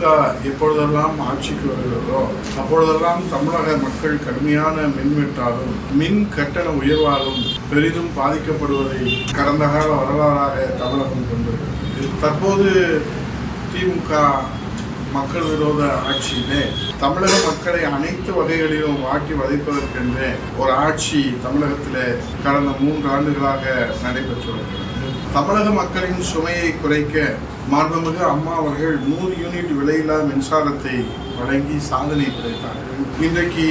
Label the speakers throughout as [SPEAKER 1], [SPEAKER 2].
[SPEAKER 1] திமுக எப்பொழுதெல்லாம் ஆட்சிக்கு வருகிறதோ அப்பொழுதெல்லாம் தமிழக மக்கள் கடுமையான மின்வெட்டாலும் மின் கட்டண உயர்வாலும் பெரிதும் பாதிக்கப்படுவதை கடந்த கால வரலாறாக தமிழகம் கொண்டிருக்கிறது. தற்போது திமுக மக்கள் விரோத ஆட்சியிலே தமிழக மக்களை அனைத்து வகைகளிலும் வாட்டி வதைப்பதற்கென்றே ஒரு ஆட்சி தமிழகத்தில் கடந்த மூன்று ஆண்டுகளாக நடைபெற்று வருகிறது. தமிழக மக்களின் சுமையை குறைக்க மாண்புமிகு அம்மா அவர்கள் நூறு யூனிட் விலையில்லா மின்சாரத்தை வழங்கி சாதனை படைத்தார்கள். இன்றைக்கு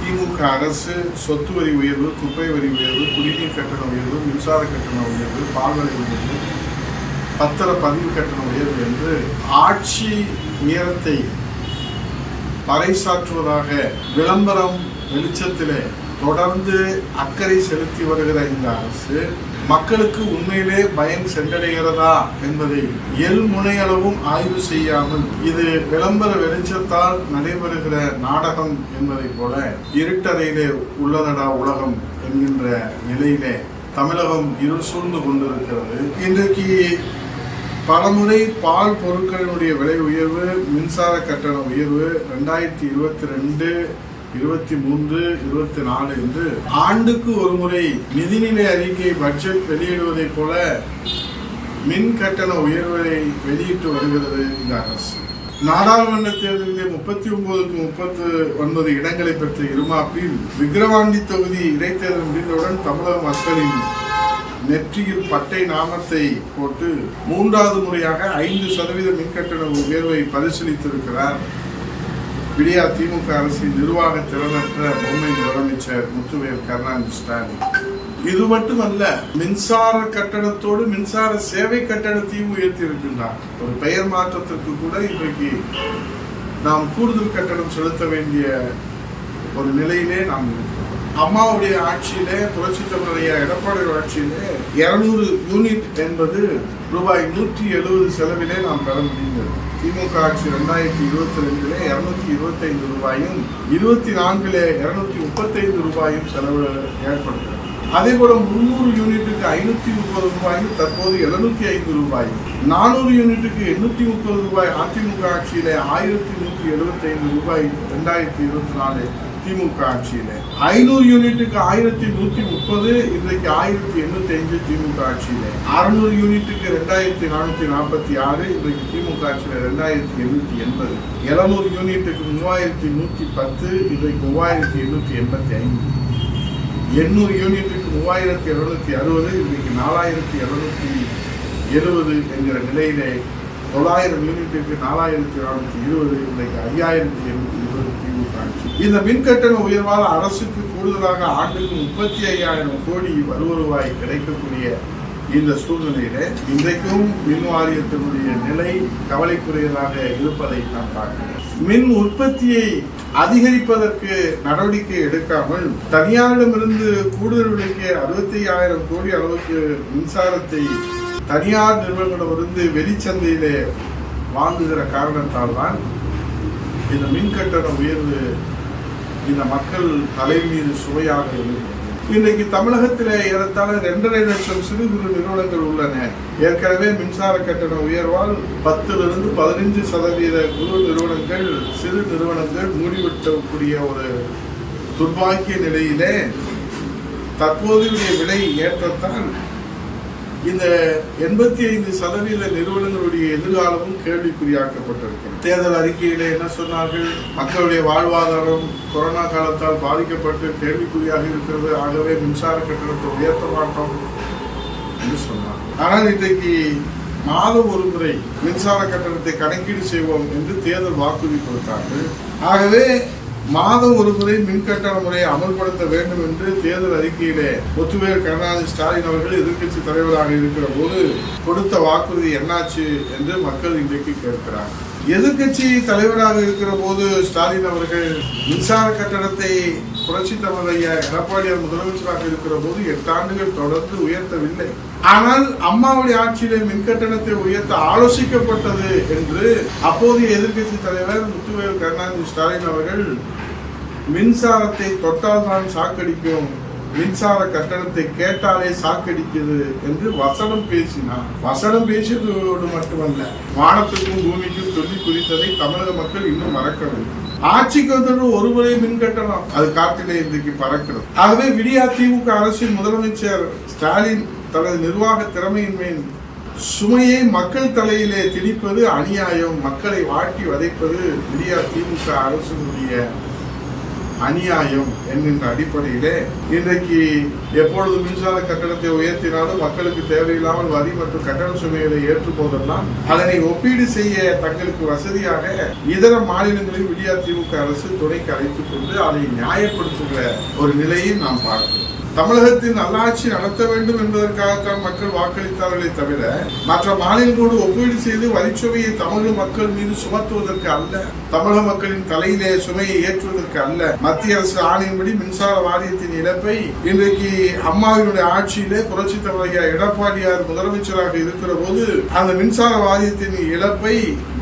[SPEAKER 1] திமுக அரசு சொத்து வரி உயர்வு குப்பை வரி உயர்வு குடிநீர் கட்டண உயர்வு மின்சார கட்டண உயர்வு பால்வரை உயர்வு பத்திர பதிவு கட்டண உயர்வு என்று ஆட்சி நேரத்தை பறைசாற்றுவதாக விளம்பரம் வெளிச்சத்திலே தொடர்ந்து அக்கறை செலுத்தி வருகிற இந்த அரசு மக்களுக்கு உண்மையிலே பயன் சென்றடைகிறதா என்பதை எல் முனையளவும் ஆய்வு செய்யாமல் இது விளம்பர வெளிச்சத்தால் நடைபெறுகிற நாடகம் என்பதை போல இருட்டறையிலே உள்ளதடா உலகம் என்கின்ற நிலையிலே தமிழகம் இருள் சூழ்ந்து கொண்டிருக்கிறது. இன்றைக்கு பலமுறை பால் பொருட்களினுடைய விலை உயர்வு மின்சார கட்டண உயர்வு ரெண்டாயிரத்தி இருபத்தி ரெண்டு இருபத்தி மூன்று இருபத்தி நாலு என்று ஆண்டுக்கு ஒரு முறை நிதிநிலை அறிக்கை பட்ஜெட் வெளியிடுவதைப் போல மின் கட்டண உயர்வை வெளியிட்டு வருகிறது இந்த அரசு. நாடாளுமன்ற தேர்தலிலே முப்பத்தி ஒன்பதுக்கு முப்பத்து ஒன்பது இடங்களை பெற்ற இருமாப்பில் விக்கிரவாண்டி தொகுதி இடைத்தேர்தல் முடிந்தவுடன் தமிழக மக்களின் நெற்றியில் பட்டை நாமத்தை போட்டு மூன்றாவது முறையாக ஐந்து சதவீத மின்கட்டண உயர்வை பரிசீலித்திருக்கிறார் விடியா திமுக அரசின் நிர்வாக திறனற்ற பொம்மை முதலமைச்சர் முத்துவேல் கருணாநிதி ஸ்டாலின். இது மட்டுமல்ல மின்சார கட்டணத்தோடு மின்சார சேவை கட்டணத்தையும் உயர்த்தி இருக்கின்றார் ஒரு பெயர் மாற்றத்திற்கு கூட இன்றைக்கு நாம் கூடுதல் கட்டணம் செலுத்த வேண்டிய ஒரு நிலையிலே நாம் இருக்கிறோம். அம்மாவுடைய ஆட்சியிலே புரட்சி தமிழைய எடப்பாடி ஆட்சியிலே இருநூறு யூனிட் என்பது ரூபாய் நூற்றி எழுபது செலவிலே நாம் பெற முடிந்தது. திமுக ஆட்சி ரெண்டாயிரத்தி இருபத்தி ரெண்டுல இருநூத்தி இருபத்தைந்து ரூபாயும் இருபத்தி நான்குல இருநூத்தி முப்பத்தைந்து ரூபாயும் செலவு ஏற்படுகிறது. அதே போல முந்நூறு யூனிட்டுக்கு ஐநூத்தி முப்பது ரூபாயும் தற்போது எழுநூத்தி ஐந்து ரூபாயும். நானூறு யூனிட்டுக்கு எண்ணூத்தி முப்பது ரூபாய் அதிமுக ஆட்சியில ஆயிரத்தி நூத்தி எழுபத்தி ஐந்து ரூபாய் ரெண்டாயிரத்தி இருபத்தி நாலு திமுக ஆட்சியில். ஐநூறு யூனிட்டுக்கு ஆயிரத்தி நூத்தி முப்பது இன்றைக்கு ஆயிரத்தி எண்ணூத்தி அஞ்சு திமுக ஆட்சியில். அறுநூறு யூனிட்டுக்கு ரெண்டாயிரத்தி நானூத்தி நாற்பத்தி ஆறு இன்றைக்கு திமுக ஆட்சியில் ரெண்டாயிரத்தி எண்ணூத்தி எண்பது. எழுநூறு யூனிட்டுக்கு மூவாயிரத்தி நூத்தி பத்து இன்றைக்கு மூவாயிரத்தி எண்ணூத்தி எண்பத்தி ஐந்து. எண்ணூறு யூனிட்டுக்கு மூவாயிரத்தி இருநூத்தி அறுபது இன்றைக்கு நாலாயிரத்தி இருநூத்தி எழுபது என்கிற நிலையிலே தொள்ளாயிரம் யூனிட்டுக்கு நாலாயிரத்தி நானூற்றி இருபது இன்றைக்கு ஐயாயிரத்தி எண்ணூற்றி கொடுக்குறாங்க இந்த மின்கட்டண உயர்வால் அரசுக்கு கூடுதலாக ஆண்டுக்கு முப்பத்தி ஐயாயிரம் கோடி வருவாய் கிடைக்கக்கூடிய இந்த சூழ்நிலையில இன்றைக்கும் மின் வாரியத்தினுடைய நிலை கவலைக்குரியதாக இருப்பதை நாம் பார்க்கிறோம். மின் உற்பத்தியை அதிகரிப்பதற்கு நடவடிக்கை எடுக்காமல் தனியாரிடமிருந்து கூடுதல் விலைக்கு அறுபத்தி ஆயிரம் கோடி அளவுக்கு மின்சாரத்தை தனியார் நிறுவனங்களிடமிருந்து வெளிச்சந்தையிலே வாங்குகிற காரணத்தால் தான் இந்த மின் கட்டண உயர்வு இந்த மக்கள் தலை மீது சுவையாக இன்றைக்கு தமிழகத்தில் ஏறத்தாழ ரெண்டரை லட்சம் சிறு குறு நிறுவனங்கள் உள்ளன. ஏற்கனவே மின்சார கட்டண உயர்வால் பத்திலிருந்து பதினைஞ்சு சதவீத குறு நிறுவனங்கள் சிறு நிறுவனங்கள் மூடிவிட்டக்கூடிய ஒரு துர்பாக்கிய நிலையிலே தற்போதைய விலை ஏற்றத்தான் இந்த எண்பத்தி ஐந்து சதவீத நிறுவனங்களுடைய எதிர்காலமும் கேள்விக்குறியாக்கப்பட்டிருக்கிறது. தேர்தல் அறிக்கையில என்ன சொன்னார்கள்? மக்களுடைய வாழ்வாதாரம் கொரோனா காலத்தால் பாதிக்கப்பட்டு கேள்விக்குறியாக இருக்கிறது. ஆகவே மின்சார கட்டணத்தை உயர்த்த மாட்டோம் என்று சொன்னார் ஆனால் இன்றைக்கு மாதம் ஒரு முறை மின்சார கட்டணத்தை கணக்கீடு செய்வோம் என்று தேர்தல் வாக்குறுதி கொடுத்தார்கள். ஆகவே மாதம் ஒரு முறை மின் கட்டண முறையை அமல்படுத்த வேண்டும் என்று தேர்தல் அறிக்கையிலே முத்துவேல் கருணாநிதி ஸ்டாலின் அவர்கள் எதிர்க்கட்சி தலைவராக இருக்கிற போது கொடுத்த வாக்குறுதி என்னாச்சு என்று மக்கள் இன்றைக்கு கேட்கிறார் எதிர்க்கட்சி தலைவராக இருக்கிற போது ஸ்டாலின் அவர்கள் மின்சார கட்டணத்தை புரட்சி தமிழைய எடப்பாடியார் முதலமைச்சராக இருக்கிற போது எட்டு ஆண்டுகள் தொடர்ந்து உயர்த்தவில்லை. ஆனால் அம்மாவுடைய ஆட்சியிலே மின் கட்டணத்தை உயர்த்த ஆலோசிக்கப்பட்டது என்று அப்போதைய எதிர்க்கட்சி தலைவர் முத்துவேல் கருணாநிதி ஸ்டாலின் அவர்கள் மின்சாரத்தை தொட்டால் தான் சாக்கடிக்கும். மின்சார கட்டணத்தை கேட்டாலே சாக்கடிக்குது என்று வசனம் பேசினார். வசனம் பேசியதோடு மட்டுமல்ல வானத்துக்கும் பூமிக்கும் சொல்லி குறித்ததை தமிழக மக்கள் இன்னும் மறக்கவில்லை. ஆட்சிக்கு வந்தது ஒருமுறை மின் கட்டணம் அது காற்றிலே இன்றைக்கு பறக்கிறது. ஆகவே விடியா திமுக அரசின் முதலமைச்சர் ஸ்டாலின் தனது நிர்வாக திறமையின்மையின் சுமையை மக்கள் தலையிலே திணிப்பது அநியாயம். மக்களை வாட்டி வதைப்பது விடியா திமுக அரசினுடைய அநியாயம் என்கின்ற அடிப்படையிலே இன்றைக்கு எப்பொழுது மின்சார கட்டணத்தை உயர்த்தினாலும் மக்களுக்கு தேவையில்லாமல் வரி மற்றும் கட்டண சுமைகளை ஏற்றும் போதெல்லாம் அதனை ஒப்பீடு செய்ய தங்களுக்கு வசதியாக இதர மாநிலங்களில் விடியா திமுக அரசு துணைக்கு அழைத்துக் கொண்டு அதை நியாயப்படுத்துகிற ஒரு நிலையை நாம் பார்க்கிறோம். தமிழகத்தின் நல்லாட்சி நடத்த வேண்டும் என்பதற்காகத்தான் மக்கள் வாக்களித்தார்களே தவிர மற்ற மாநிலங்களோடு ஒப்பீடு செய்து வரிச்சுவையை தமிழக மக்கள் மீது சுமத்துவதற்கு அல்ல. தமிழக மக்களின் தலையிலே சுமையை ஏற்றுவதற்கு அல்ல. மத்திய அரசு ஆணையின்படி மின்சார வாரியத்தின் இழப்பை இன்றைக்கு அம்மாவினுடைய ஆட்சியிலே புரட்சி தலைவர் எடப்பாடியார் முதலமைச்சராக இருக்கிற போது அந்த மின்சார வாரியத்தின் இழப்பை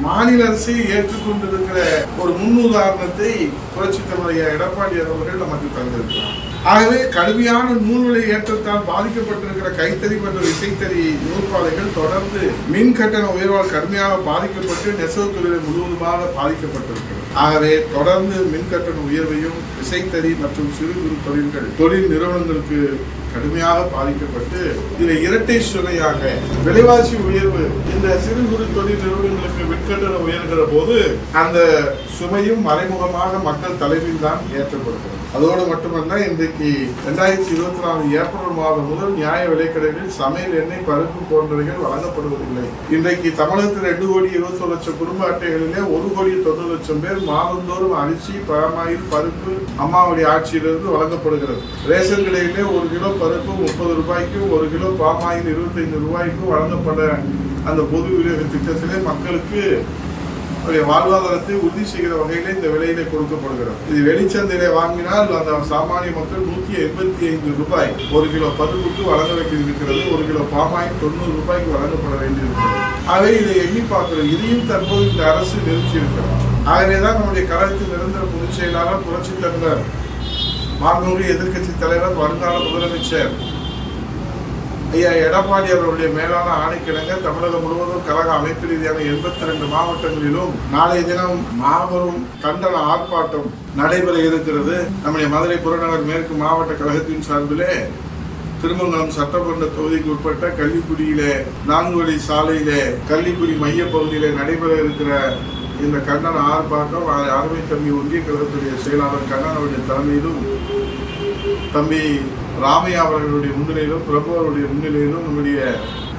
[SPEAKER 1] மாநில அரசு ஏற்றுக்கொண்டிருக்கிற ஒரு முன்னுதாரணத்தை புரட்சி தலைவர் எடப்பாடியார் அவர்கள் நமக்கு தந்திருக்கிறார். ஆகவே கடுமையான நூல்களை ஏற்றத்தால் பாதிக்கப்பட்டிருக்கிற கைத்தறி மற்றும் இசைத்தறி நூற்பாலைகள் தொடர்ந்து மின் கட்டண உயர்வால் கடுமையாக பாதிக்கப்பட்டு நெசவு தொழிலை முழுவதுமாக பாதிக்கப்பட்டிருக்கிறது. ஆகவே தொடர்ந்து மின் கட்டண உயர்வையும் இசைத்தறி மற்றும் சிறு குறு தொழில்கள் தொழில் நிறுவனங்களுக்கு கடுமையாக பாதிக்கப்பட்டு இதில் இரட்டை சுமையாக விலைவாசி உயர்வு இந்த சிறு குறு தொழில் நிறுவனங்களுக்கு மின்கட்டணம் உயர்கிற போது அந்த சுமையும் மறைமுகமாக மக்கள் தலைமையில் தான் ஏற்றப்படுகிறது. அதோடு மட்டுமல்ல இன்றைக்கு ரெண்டாயிரத்தி இருபத்தி நாலு ஏப்ரல் மாதம் முதல் நியாய விலைக்கடைகளில் சமையல் எண்ணெய் பருப்பு போன்றவைகள் வழங்கப்படுவதில்லை. இன்றைக்கு தமிழகத்தில் ரெண்டு கோடி இருபத்தி லட்சம் குடும்ப அட்டைகளிலே ஒரு கோடி தொண்ணூறு லட்சம் பேர் மாதந்தோறும் அரிசி பழமாயில் பருப்பு அம்மாவுடைய ஆட்சியிலிருந்து வழங்கப்படுகிறது. ரேஷன் கடையிலே ஒரு கிலோ பருப்பு முப்பது ரூபாய்க்கும் ஒரு கிலோ பாமாயில் இருபத்தைந்து ரூபாய்க்கும் வழங்கப்பட அந்த பொது விநியோக திட்டத்திலே மக்களுக்கு அவருடைய வாழ்வாதாரத்தை உறுதி செய்கிற வகையில் இந்த விலையில கொடுக்கப்படுகிறது. இது வெளிச்சந்தையில வாங்கினால் அந்த சாமானிய மக்கள் நூத்தி எண்பத்தி ஐந்து ரூபாய் ஒரு கிலோ பருப்புக்கு வழங்க வேண்டியிருக்கிறது. ஒரு கிலோ பாமாயில் தொண்ணூறு ரூபாய்க்கு வழங்கப்பட வேண்டியிருக்கிறது. ஆகவே இதை எண்ணி பார்க்கிறோம் இதையும் தற்போது இந்த அரசு நிறுத்தியிருக்கிறது. ஆகவேதான் நம்முடைய கழகத்தில் நிரந்தர பொதுச் செயலாளர் புரட்சி தலைவர் மாண்புமிகு எதிர்க்கட்சி தலைவர் வருங்கால முதலமைச்சர் ஐயா எடப்பாடி அவர்களுடைய மேலான ஆணைக்கிழங்க தமிழகம் முழுவதும் கழக அமைப்பு ரீதியான எண்பத்தி ரெண்டு மாவட்டங்களிலும் நாளைய தினம் மாபெரும் கண்டன ஆர்ப்பாட்டம் நடைபெற இருக்கிறது. நம்முடைய மதுரை புறநகர் மேற்கு மாவட்ட கழகத்தின் சார்பிலே திருமங்கலம் சட்டமன்ற தொகுதிக்கு உட்பட்ட கள்ளிக்குடியிலே நான்கு வழி சாலையிலே கள்ளிக்குடி மைய பகுதியிலே நடைபெற இருக்கிற இந்த கண்டன ஆர்ப்பாட்டம் அருமை தம்பி ஒன்றிய கழகத்துடைய செயலாளர் கண்ணன் அவருடைய தலைமையிலும் தம்பி ராமையா அவர்களுடைய முன்னிலையிலும் பிரபு அவருடைய முன்னிலையிலும் நம்முடைய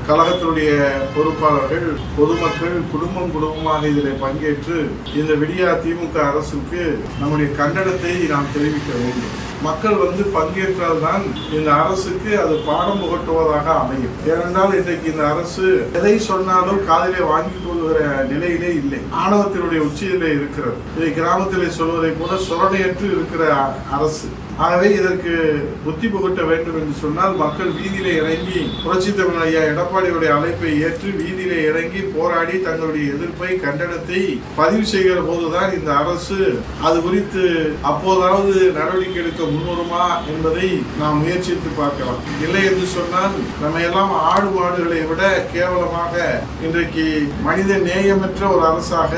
[SPEAKER 1] கழகத்தினுடைய பொறுப்பாளர்கள் பொதுமக்கள் குடும்பம் குடும்பமாக இதில் பங்கேற்று இந்த விடியா திமுக அரசுக்கு நம்முடைய கண்டனத்தை நாம் தெரிவிக்க வேண்டும். மக்கள் வந்து பங்கேற்றால்தான் இந்த அரசுக்கு அது பாடம் புகட்டுவதாக அமையும். ஏனென்றால் இன்றைக்கு இந்த அரசு எதை சொன்னாலும் காதிலே வாங்கி கொள்கிற நிலையிலே இல்லை. ஆணவத்தினுடைய உச்சியிலே இருக்கிறது. இதை கிராமத்திலே சொல்வதை போல சுரணையற்று இருக்கிற அரசு. ஆகவே இதற்கு புத்தி புகட்ட வேண்டும் என்று சொன்னால் மக்கள் வீதியிலே இறங்கி புரட்சி தமிழ் ஐயா எடப்பாடியுடைய அழைப்பை ஏற்று வீதியிலே இறங்கி போராடி தங்களுடைய எதிர்ப்பை கண்டனத்தை பதிவு செய்கிற போதுதான் இந்த அரசு அது குறித்து அப்போதாவது நடவடிக்கை எடுக்க முன்வருமா என்பதை நாம் முயற்சித்து பார்க்கலாம். இல்லை என்று சொன்னால் நம்ம எல்லாம் ஆடு மாடுகளை விட கேவலமாக இன்றைக்கு மனித நேயமற்ற ஒரு அரசாக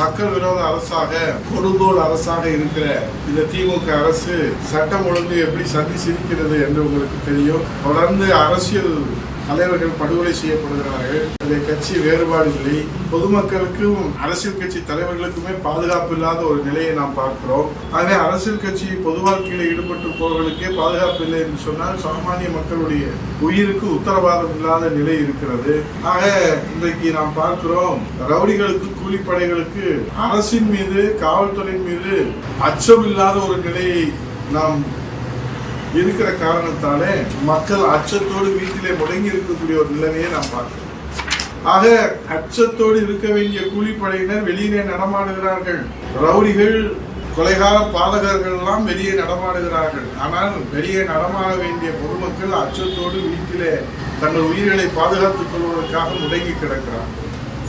[SPEAKER 1] மக்கள் விரோத அரசாக கொடுங்கோல் அரசாக இருக்கிற இந்த திமுக அரசு சட்டம் ஒழுங்கு எப்படி சந்தி சிரிக்கிறது என்று உங்களுக்கு தெரியும். தொடர்ந்து அரசியல் தலைவர்கள் படுகொலை செய்யப்படுகிறார்கள். அதை கட்சி வேறுபாடுகளை பொதுமக்களுக்கும் அரசியல் கட்சி தலைவர்களுக்குமே பாதுகாப்பு இல்லாத ஒரு நிலையை நாம் பார்க்கிறோம். ஆகவே அரசியல் கட்சி பொது வாழ்க்கையில் ஈடுபட்டு போவர்களுக்கே பாதுகாப்பு இல்லை என்று சொன்னால் சாமானிய மக்களுடைய உயிருக்கு உத்தரவாதம் இல்லாத நிலை இருக்கிறது. ஆக இன்றைக்கு நாம் பார்க்கிறோம் ரவுடிகளுக்கு கூலிப்படைகளுக்கு அரசின் மீது காவல்துறையின் மீது அச்சம் இல்லாத ஒரு நிலையை நாம் இருக்கிற காரணத்தாலே மக்கள் அச்சத்தோடு வீட்டிலே முடங்கி இருக்கக்கூடிய ஒரு நிலைமையை நான் பார்க்கிறேன் ஆக அச்சத்தோடு இருக்க வேண்டிய கூலிப்படையினர் வெளியிலே நடமாடுகிறார்கள். ரவுடிகள் கொலைகார பாதகர்கள் எல்லாம் வெளியே நடமாடுகிறார்கள். ஆனால் வெளியே நடமாட வேண்டிய பொதுமக்கள் அச்சத்தோடு வீட்டிலே தங்கள் உயிர்களை பாதுகாத்துக் கொள்வதற்காக முடங்கி கிடக்கிறார்கள்.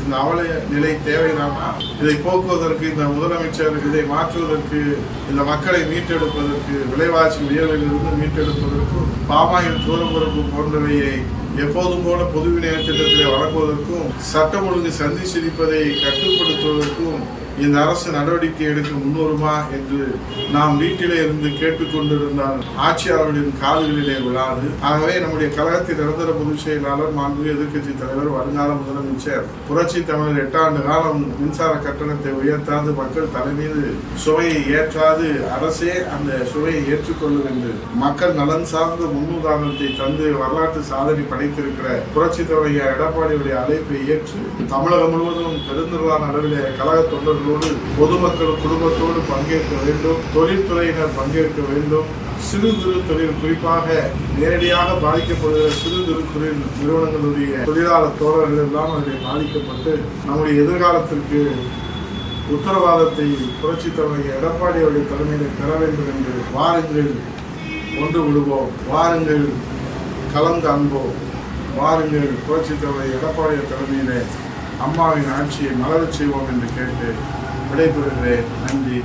[SPEAKER 1] இந்த அவல நிலை தேவைதானா இதை போக்குவதற்கு இந்த முதலமைச்சர் இதை மாற்றுவதற்கு இந்த மக்களை மீட்டெடுப்பதற்கு விலைவாசி உயர்விலிருந்து மீட்டெடுப்பதற்கும் பாமாயில் தூரம்புறப்பு போன்றவையை எப்போதும் போல பொது விநியோக திட்டத்தை வழங்குவதற்கும் சட்டம் ஒழுங்கு சந்தி சிரிப்பதை கட்டுப்படுத்துவதற்கும் இந்த அரசு நடவடிக்கை எடுக்க முன்வருமா என்று நாம் வீட்டிலே இருந்து கேட்டுக்கொண்டிருந்தால் ஆட்சியாளர்களின் காதுகளிலே விழாது. ஆகவே நம்முடைய கழகத்தின் நிரந்தர பொதுச் செயலாளர் மாண்பு எதிர்க்கட்சி தலைவர் வருங்கால முதலமைச்சர் புரட்சி தமிழர் எட்டாண்டு காலம் மின்சார கட்டணத்தை உயர்த்தாது மக்கள் தலைமீது சுவையை ஏற்றாது அரசே அந்த சுவையை ஏற்றுக்கொள்ளும் என்று மக்கள் நலன் சார்ந்த முன்னுதாரணத்தை தந்து வரலாற்று சாதனை படைத்திருக்கிற புரட்சி தலைவர் எடப்பாடியுடைய அழைப்பை ஏற்று தமிழகம் முழுவதும் பெருந்திரளான அளவிலே கழக தொண்டர்களோடு பொதுமக்கள் குடும்பத்தோடு பங்கேற்க வேண்டும். தொழில்துறையினர் பங்கேற்க வேண்டும். சிறு குறு தொழில் குறிப்பாக நேரடியாக பாதிக்கப்படுகிற சிறு குறு தொழில் நிறுவனங்களுடைய தொழிலாளர் தோழர்கள் எல்லாம் அதில் பாதிக்கப்பட்டு நம்முடைய எதிர்காலத்திற்கு உத்தரவாதத்தை புரட்சி தலைவர் எடப்பாடி அவருடைய தலைமையில் பெற வேண்டும் என்று வாருங்கள். ஒன்று விடுவோம். வாருங்கள். கலந்து அன்போம். வாருங்கள். புரட்சி தலைவர் எடப்பாடி தலைமையிலே அம்மாவின் ஆட்சியை மலரச் செய்வோம் என்று கேட்டு விடைபெறுகிறேன். நன்றி.